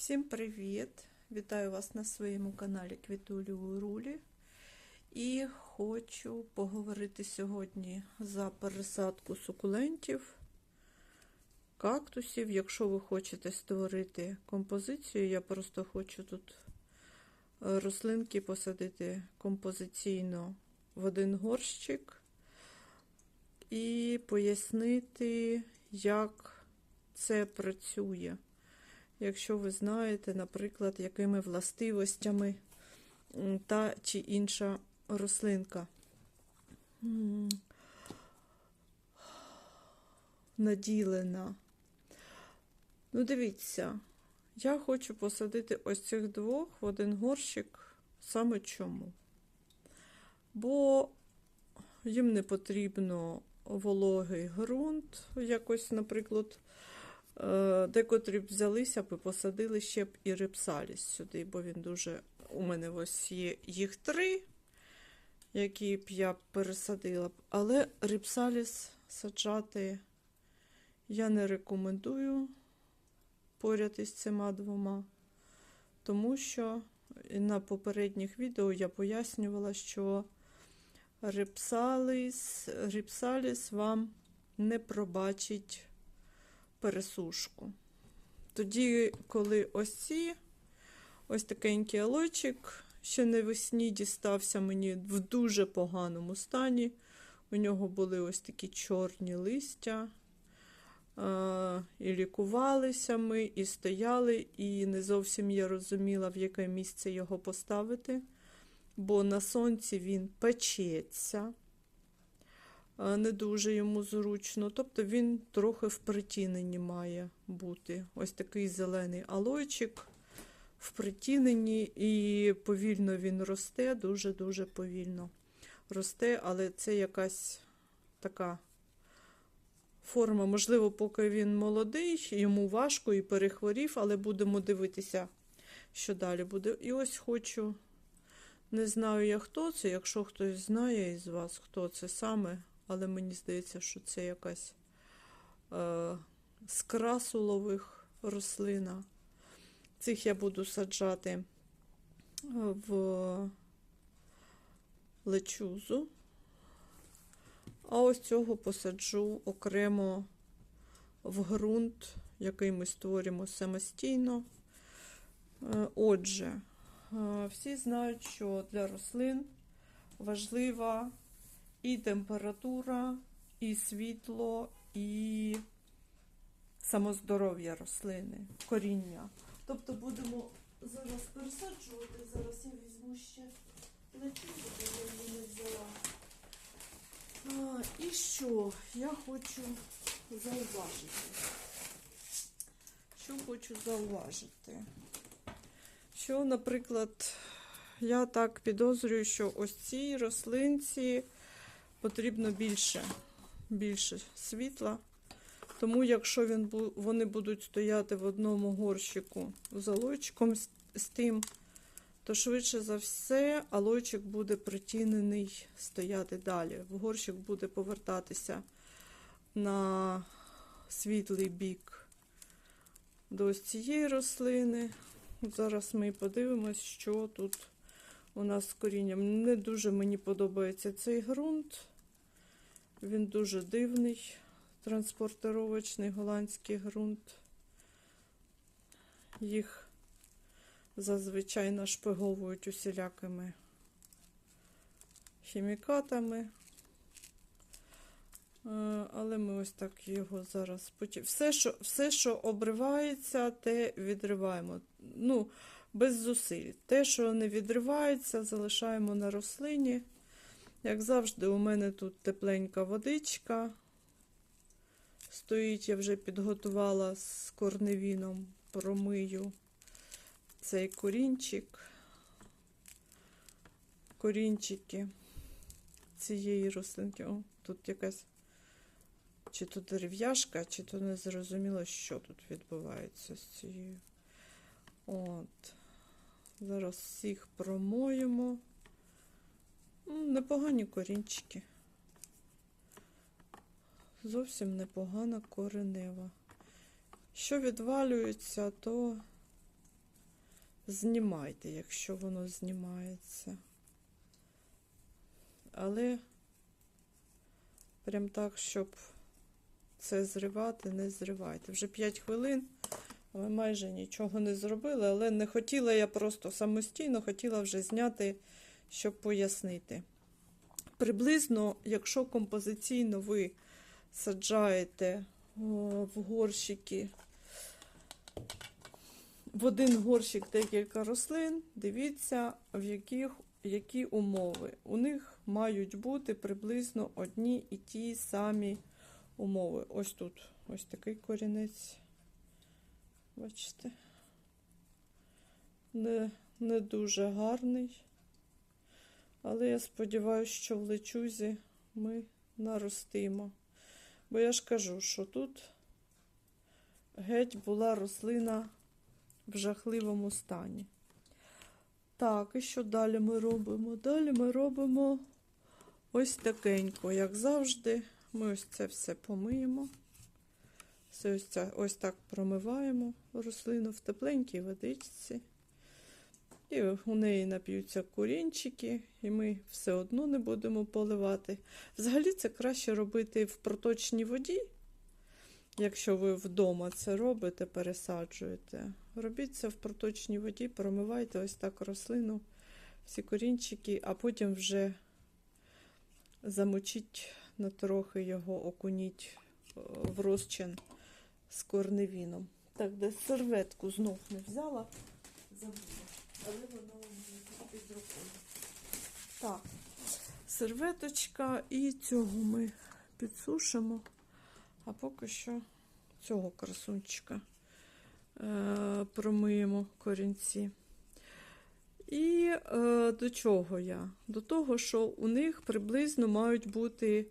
Всім привіт! Вітаю вас на своєму каналі Квітулі у Рулі. І хочу поговорити сьогодні за пересадку сукулентів, кактусів. Якщо ви хочете створити композицію, я просто хочу тут е, рослинки посадити композиційно в один горщик і пояснити, як це працює якщо ви знаєте, наприклад, якими властивостями та чи інша рослинка наділена. Ну, дивіться, я хочу посадити ось цих двох в один горщик. Саме чому? Бо їм не потрібно вологий ґрунт, якось, наприклад, Декотрі б взялися б і посадили ще б і рипсаліс сюди, бо він дуже. У мене ось є їх три, які б я пересадила б. Але рипсаліс саджати я не рекомендую поряд із цими двома, тому що на попередніх відео я пояснювала, що рипсаліс, рипсаліс вам не пробачить пересушку. Тоді, коли ось ці, ось такенький алойчик, ще навесні дістався мені в дуже поганому стані. У нього були ось такі чорні листя. І лікувалися ми, і стояли, і не зовсім я розуміла, в яке місце його поставити, бо на сонці він печеться не дуже йому зручно. Тобто він трохи в притіненні має бути. Ось такий зелений алойчик в притіненні, і повільно він росте, дуже-дуже повільно росте, але це якась така форма. Можливо, поки він молодий, йому важко і перехворів, але будемо дивитися, що далі буде. І ось хочу. Не знаю я, хто це. Якщо хтось знає із вас, хто це саме, але мені здається, що це якась е, з красулових рослина. Цих я буду саджати е, в лечузу. А ось цього посаджу окремо в ґрунт, який ми створимо самостійно. Е, отже, е, всі знають, що для рослин важлива і температура, і світло, і самоздоров'я рослини, коріння. Тобто будемо зараз пересаджувати. Зараз я візьму ще лечу, бо я її не взяла. А, і що я хочу зауважити? Що хочу зауважити? Що, наприклад, я так підозрюю, що ось цій рослинці потрібно більше більше світла. Тому, якщо він, вони будуть стояти в одному горщику з алойчиком з, тим, то швидше за все алойчик буде притінений стояти далі. В горщик буде повертатися на світлий бік до ось цієї рослини. Зараз ми подивимось, що тут у нас з корінням. Не дуже мені подобається цей ґрунт. Він дуже дивний, транспортировочний голландський ґрунт. Їх зазвичай нашпиговують усілякими хімікатами. Е, але ми ось так його зараз потім. Все, що все, що обривається, те відриваємо. Ну, без зусиль. Те, що не відривається, залишаємо на рослині. Як завжди, у мене тут тепленька водичка. Стоїть, я вже підготувала з корневіном, промию цей корінчик, корінчики цієї рослинки. О, тут якась чи то дерев'яшка, чи то не зрозуміло, що тут відбувається з цією. От. Зараз всіх промоємо. Непогані корінчики. Зовсім непогана коренева. Що відвалюється, то знімайте, якщо воно знімається. Але прям так, щоб це зривати, не зривайте. Вже 5 хвилин, ми майже нічого не зробили, але не хотіла я просто самостійно, хотіла вже зняти, щоб пояснити. Приблизно, якщо композиційно ви саджаєте в горщики в один горщик декілька рослин, дивіться, в яких які умови. У них мають бути приблизно одні і ті самі умови. Ось тут ось такий корінець. Бачите? Не, не дуже гарний. Але я сподіваюся, що в лечузі ми наростимо. Бо я ж кажу, що тут геть була рослина в жахливому стані. Так, і що далі ми робимо? Далі ми робимо ось такенько, як завжди. Ми ось це все помиємо. Все ось, це, ось так промиваємо рослину в тепленькій водичці. І у неї нап'ються корінчики, і ми все одно не будемо поливати. Взагалі це краще робити в проточній воді. Якщо ви вдома це робите, пересаджуєте, робіть це в проточній воді, промивайте ось так рослину, всі корінчики, а потім вже замочіть на трохи його, окуніть е, в розчин з корневіном. Так, де серветку знов не взяла, забула. Але воно під рукою. Так, серветочка і цього ми підсушимо. А поки що цього красунчика е, промиємо корінці. І е, до чого я? До того, що у них приблизно мають бути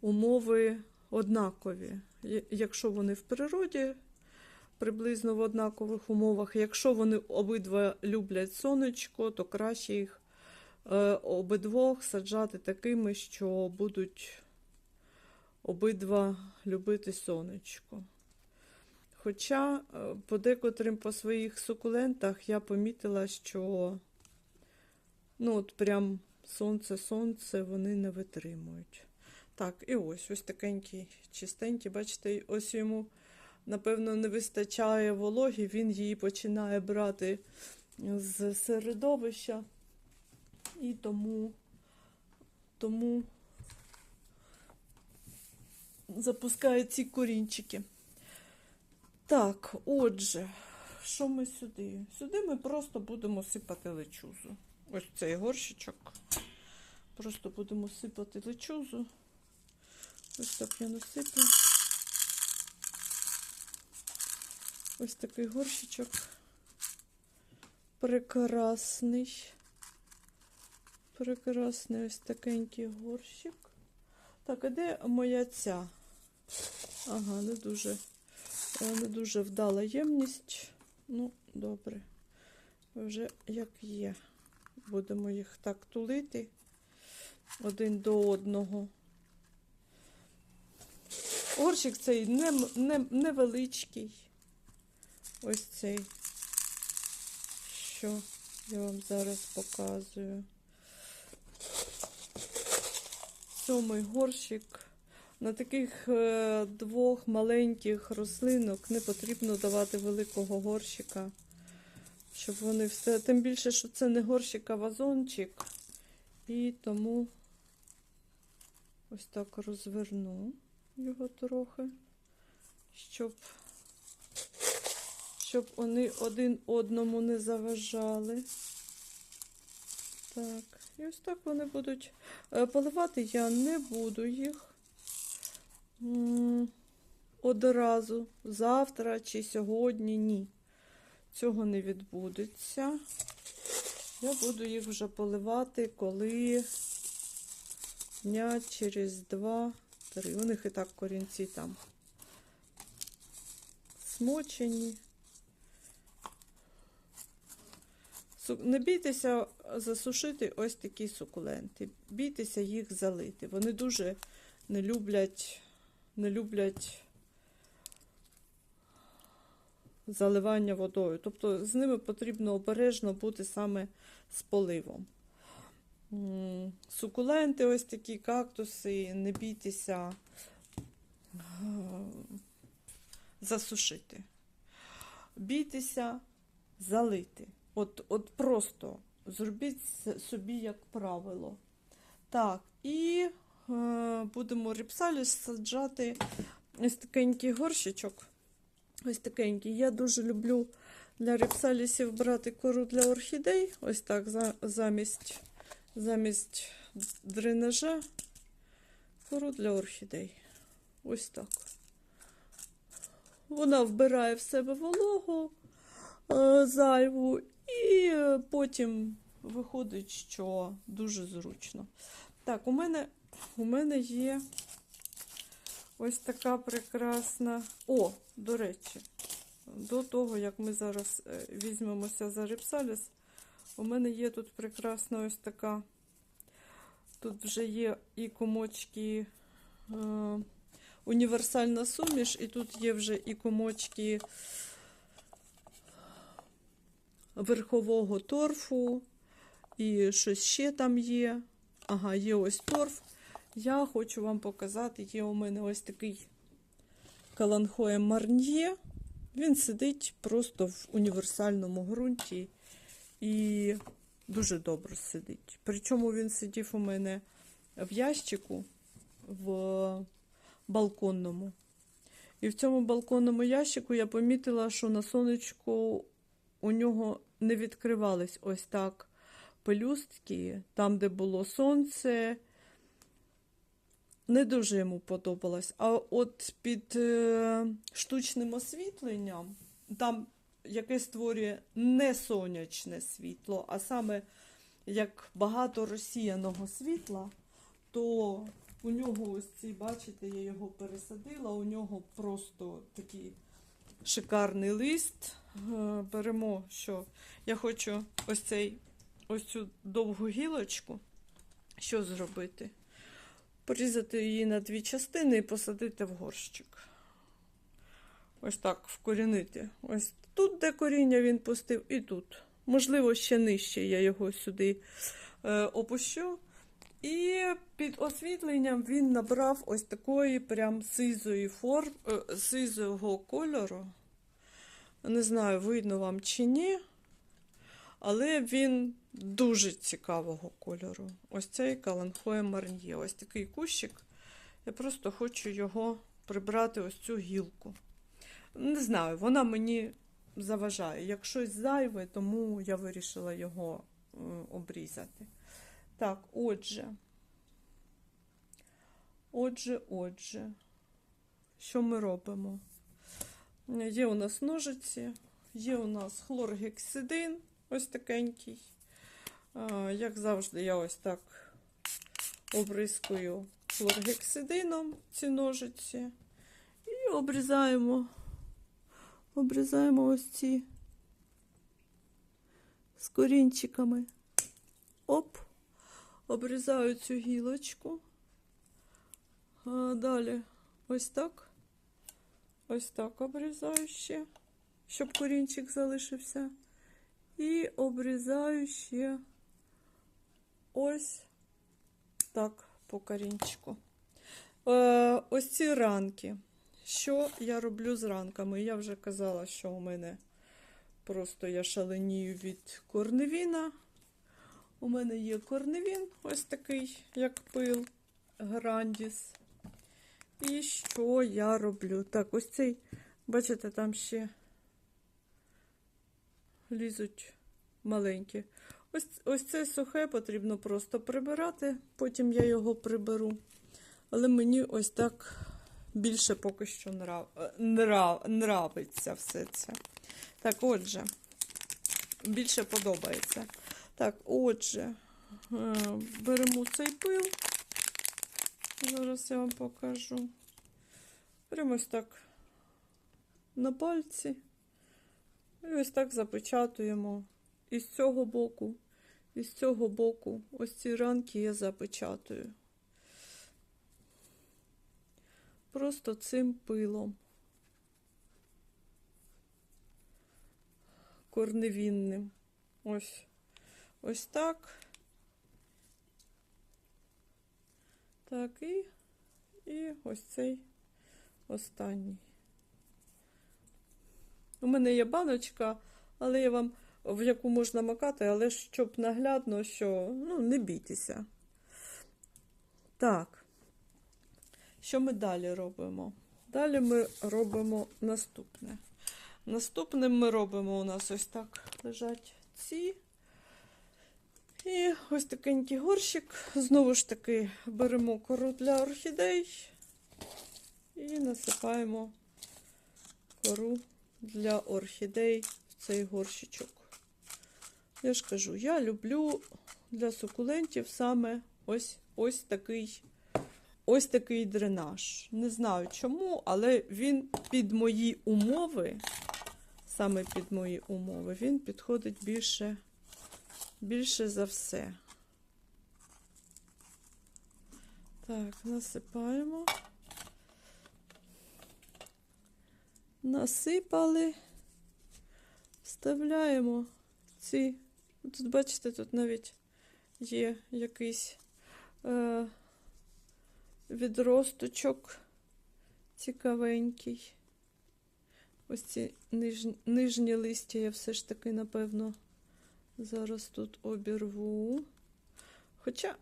умови однакові. Якщо вони в природі, приблизно в однакових умовах. Якщо вони обидва люблять сонечко, то краще їх е, обидвох саджати такими, що будуть обидва любити сонечко. Хоча е, по декотрим по своїх сукулентах я помітила, що ну от прям сонце-сонце вони не витримують. Так, і ось ось такенький, чистенький, бачите, ось йому, напевно, не вистачає вологі, він її починає брати з середовища. І тому, тому запускає ці корінчики. Так, отже, що ми сюди? Сюди ми просто будемо сипати лечузу. Ось цей горщичок. Просто будемо сипати лечузу. Ось так я насиплю. Ось такий горщичок. Прекрасний. Прекрасний ось такенький горщик. Так, а де моя ця? Ага, не дуже, е, не дуже вдала ємність. Ну, добре. Вже як є. Будемо їх так тулити один до одного. Горщик цей не, не, невеличкий. Ось цей, що я вам зараз показую. Сьомий горщик. На таких е, двох маленьких рослинок не потрібно давати великого горщика, щоб вони все. Тим більше, що це не горщик, а вазончик. І тому ось так розверну його трохи, щоб, щоб вони один одному не заважали. Так, і ось так вони будуть. Е, Поливати я не буду їх одразу, завтра чи сьогодні, ні. Цього не відбудеться. Я буду їх вже поливати, коли дня через два-три. У них і так корінці там смочені. Не бійтеся засушити ось такі сукуленти. Бійтеся їх залити. Вони дуже не люблять, не люблять заливання водою. Тобто з ними потрібно обережно бути саме з поливом. Сукуленти, ось такі кактуси, не бійтеся е, засушити. Бійтеся залити. От, от просто зробіть собі як правило. Так, і е, будемо ріпсаліс саджати ось такенький горщичок. Ось такенький. Я дуже люблю для ріпсалісів брати кору для орхідей. Ось так, за, замість, замість дренажа. Кору для орхідей. Ось так. Вона вбирає в себе вологу зайву, і е, потім виходить, що дуже зручно. Так, у мене, у мене є ось така прекрасна. О, до речі, до того, як ми зараз е, візьмемося за ріпсаліс, у мене є тут прекрасна ось така. Тут вже є і комочки. Е, універсальна суміш, і тут є вже і комочки верхового торфу, і щось ще там є. Ага, є ось торф. Я хочу вам показати, є у мене ось такий каланхоє марньє. Він сидить просто в універсальному ґрунті і дуже добре сидить. Причому він сидів у мене в ящику в балконному. І в цьому балконному ящику я помітила, що на сонечку у нього не відкривались ось так пелюстки, там, де було сонце. Не дуже йому подобалось. А от під е, штучним освітленням, там, яке створює не сонячне світло, а саме як багато розсіяного світла, то у нього ось ці, бачите, я його пересадила, у нього просто такий шикарний лист. Е, Беремо, що я хочу ось цей ось цю довгу гілочку. Що зробити? Порізати її на дві частини і посадити в горщик. Ось так вкорінити. Ось тут, де коріння він пустив, і тут. Можливо, ще нижче я його сюди е, опущу. І під освітленням він набрав ось такої прям сизої форм, е, сизого кольору. Не знаю, видно вам чи ні. Але він дуже цікавого кольору. Ось цей каланхоє марньє. Ось такий кущик. Я просто хочу його прибрати, ось цю гілку. Не знаю, вона мені заважає. Як щось зайве, тому я вирішила його е, обрізати. Так, отже. Отже, отже, що ми робимо? Є у нас ножиці, є у нас хлоргексидин, ось такенький. Як завжди, я ось так обрискую хлоргексидином ці ножиці. І обрізаємо, обрізаємо ось ці з корінчиками. Оп, обрізаю цю гілочку. Далі ось так. Ось так обрізаю ще, щоб корінчик залишився. І обрізаю ще ось так по корінчику. Е, ось ці ранки. Що я роблю з ранками? Я вже казала, що у мене просто я шаленію від корневіна. У мене є корневін, ось такий, як пил, грандіс. І що я роблю? Так, ось цей, бачите, там ще лізуть маленькі. Ось, ось це сухе потрібно просто прибирати, потім я його приберу. Але мені ось так більше поки що нрав, нрав, нравиться все це. Так, отже, більше подобається. Так, отже, е, беремо цей пил. Зараз я вам покажу. Прямо ось так на пальці. І ось так запечатуємо. І з цього боку, і з цього боку. Ось ці ранки я запечатую. Просто цим пилом. корневінним. Ось. Ось так. Так, і, і ось цей останній. У мене є баночка, але я вам в яку можна макати, але щоб наглядно, що ну, не бійтеся. Так. Що ми далі робимо? Далі ми робимо наступне. Наступним ми робимо у нас ось так лежать ці. І ось такенький горщик. Знову ж таки беремо кору для орхідей і насипаємо кору для орхідей в цей горщичок. Я ж кажу, я люблю для сукулентів саме ось, ось такий ось такий дренаж. Не знаю чому, але він під мої умови, саме під мої умови, він підходить більше, більше за все. Так, насипаємо. Насипали, вставляємо ці. Тут, бачите, тут навіть є якийсь е, відросточок цікавенький. Ось ці ниж, нижні листя я все ж таки, напевно, зараз тут обірву. Хоча,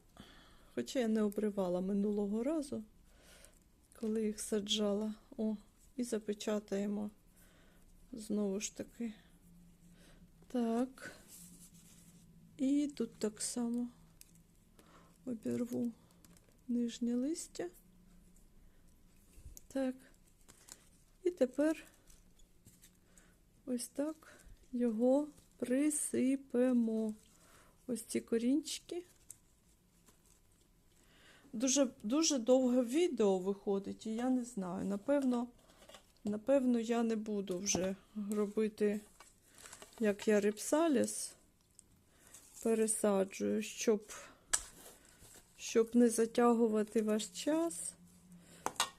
хоча я не обривала минулого разу, коли їх саджала. О, і запечатаємо знову ж таки. Так. І тут так само обірву нижнє листя. Так. І тепер ось так його присипемо. Ось ці корінчики. Дуже, дуже довге відео виходить, і я не знаю. Напевно, напевно, я не буду вже робити, як я рипсаліс пересаджую, щоб, щоб не затягувати ваш час.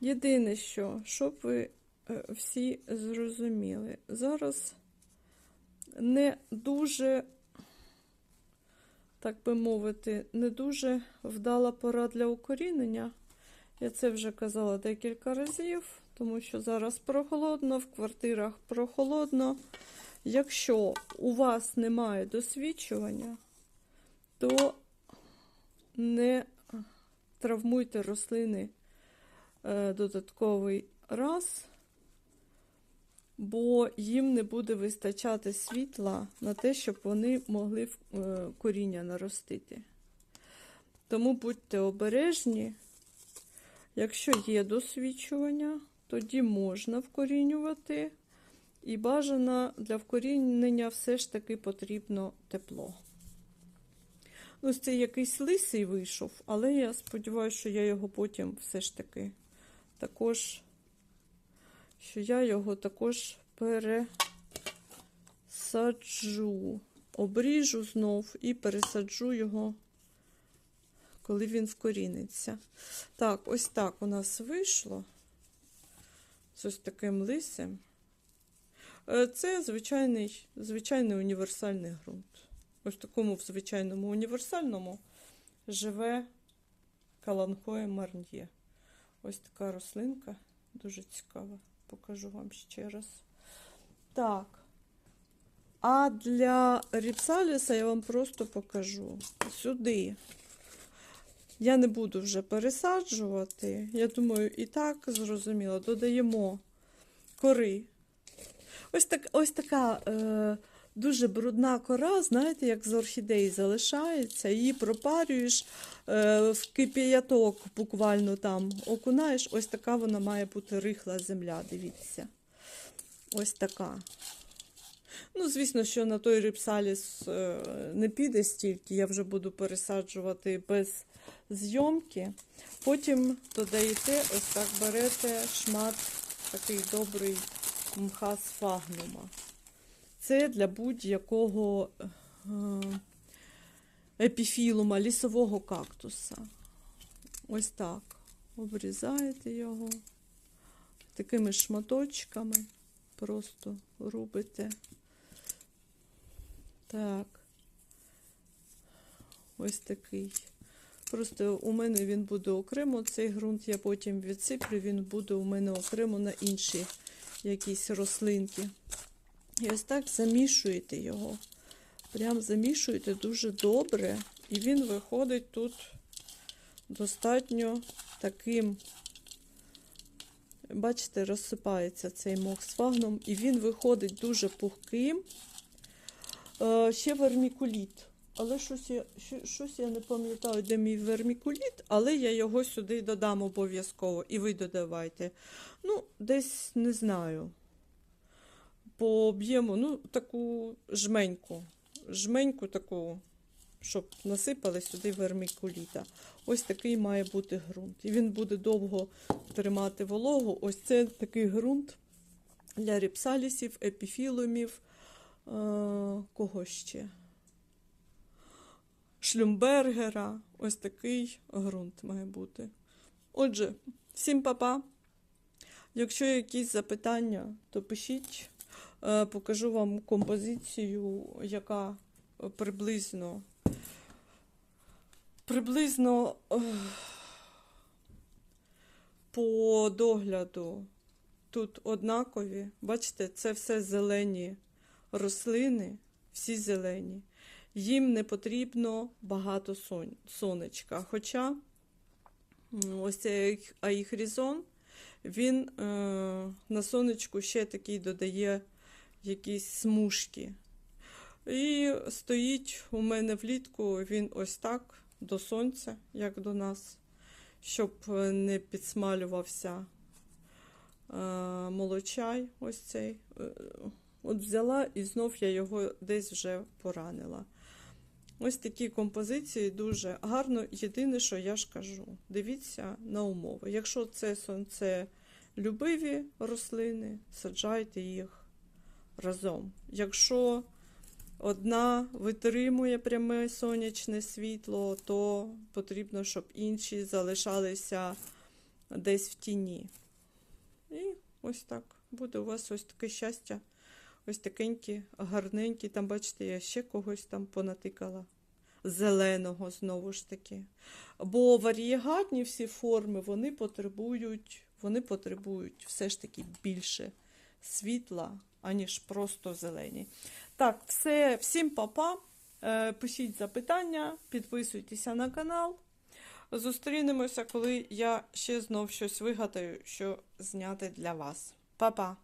Єдине що, щоб ви е, всі зрозуміли, зараз не дуже, так би мовити, не дуже вдала пора для укорінення. Я це вже казала декілька разів, тому що зараз прохолодно, в квартирах прохолодно. Якщо у вас немає досвідчування, то не травмуйте рослини е, додатковий раз, бо їм не буде вистачати світла на те, щоб вони могли е, коріння наростити. Тому будьте обережні, якщо є досвідчування, тоді можна вкорінювати. І бажано для вкорінення все ж таки потрібно тепло. Ось це якийсь лисий вийшов, але я сподіваюся, що я його потім все ж таки також, що я його також пересаджу. Обріжу знов і пересаджу його, коли він вкоріниться. Так, ось так у нас вийшло. З ось таким лисим. Е, Це звичайний, звичайний універсальний ґрунт. Ось такому в звичайному універсальному живе каланхоє марньє. Ось така рослинка, дуже цікава. Покажу вам ще раз. Так. А для ріпсаліса я вам просто покажу сюди. Я не буду вже пересаджувати. Я думаю, і так зрозуміло, додаємо кори. Ось так, ось така е, дуже брудна кора, знаєте, як з орхідеї залишається, її пропарюєш е, в кип'яток, буквально там окунаєш. Ось така вона має бути рихла земля, дивіться. Ось така. Ну, звісно, що на той рипсаліс е, не піде стільки, я вже буду пересаджувати без зйомки. Потім додаєте, ось так берете шмат такий добрий мха з фагнума. Це для будь-якого е, епіфілума, лісового кактуса. Ось так. Обрізаєте його такими шматочками, просто рубите. Так. Ось такий. Просто у мене він буде окремо. Цей ґрунт я потім відсиплю, він буде у мене окремо на інші якісь рослинки. І ось так замішуєте його. Прям замішуєте дуже добре. І він виходить тут достатньо таким. Бачите, розсипається цей мох з фагном, і він виходить дуже пухким. Е, ще вермікуліт. Але щось я, щось я не пам'ятаю, де мій вермікуліт, але я його сюди додам обов'язково. І ви додавайте. Ну, десь не знаю. По об'єму, ну, таку жменьку. Жменьку таку, щоб насипали сюди вермікуліта. Ось такий має бути ґрунт. І він буде довго тримати вологу. Ось це такий ґрунт для ріпсалісів, епіфілумів. Е, кого ще? Шлюмбергера. Ось такий ґрунт має бути. Отже, всім па-па. Якщо якісь запитання, то пишіть. Е, Покажу вам композицію, яка е, приблизно приблизно е, по догляду тут однакові. Бачите, це все зелені рослини, всі зелені. Їм не потрібно багато сонечка. Хоча ось цей аїхрізон, він е, на сонечку ще такий додає якісь смужки. І стоїть у мене влітку він ось так до сонця, як до нас, щоб не підсмалювався е, молочай. Ось цей. Е, От взяла і знов я його десь вже поранила. Ось такі композиції дуже гарно. Єдине, що я ж кажу, дивіться на умови. Якщо це сонце любиві рослини, саджайте їх разом. Якщо одна витримує пряме сонячне світло, то потрібно, щоб інші залишалися десь в тіні. І ось так буде у вас ось таке щастя. Ось такенькі, гарненькі. Там, бачите, я ще когось там понатикала. Зеленого знову ж таки. Бо варієгатні всі форми вони потребують, вони потребують все ж таки більше світла, аніж просто зелені. Так, все, всім па-па. Е, Пишіть запитання, підписуйтеся на канал. Зустрінемося, коли я ще знов щось вигадаю, що зняти для вас. Па-па!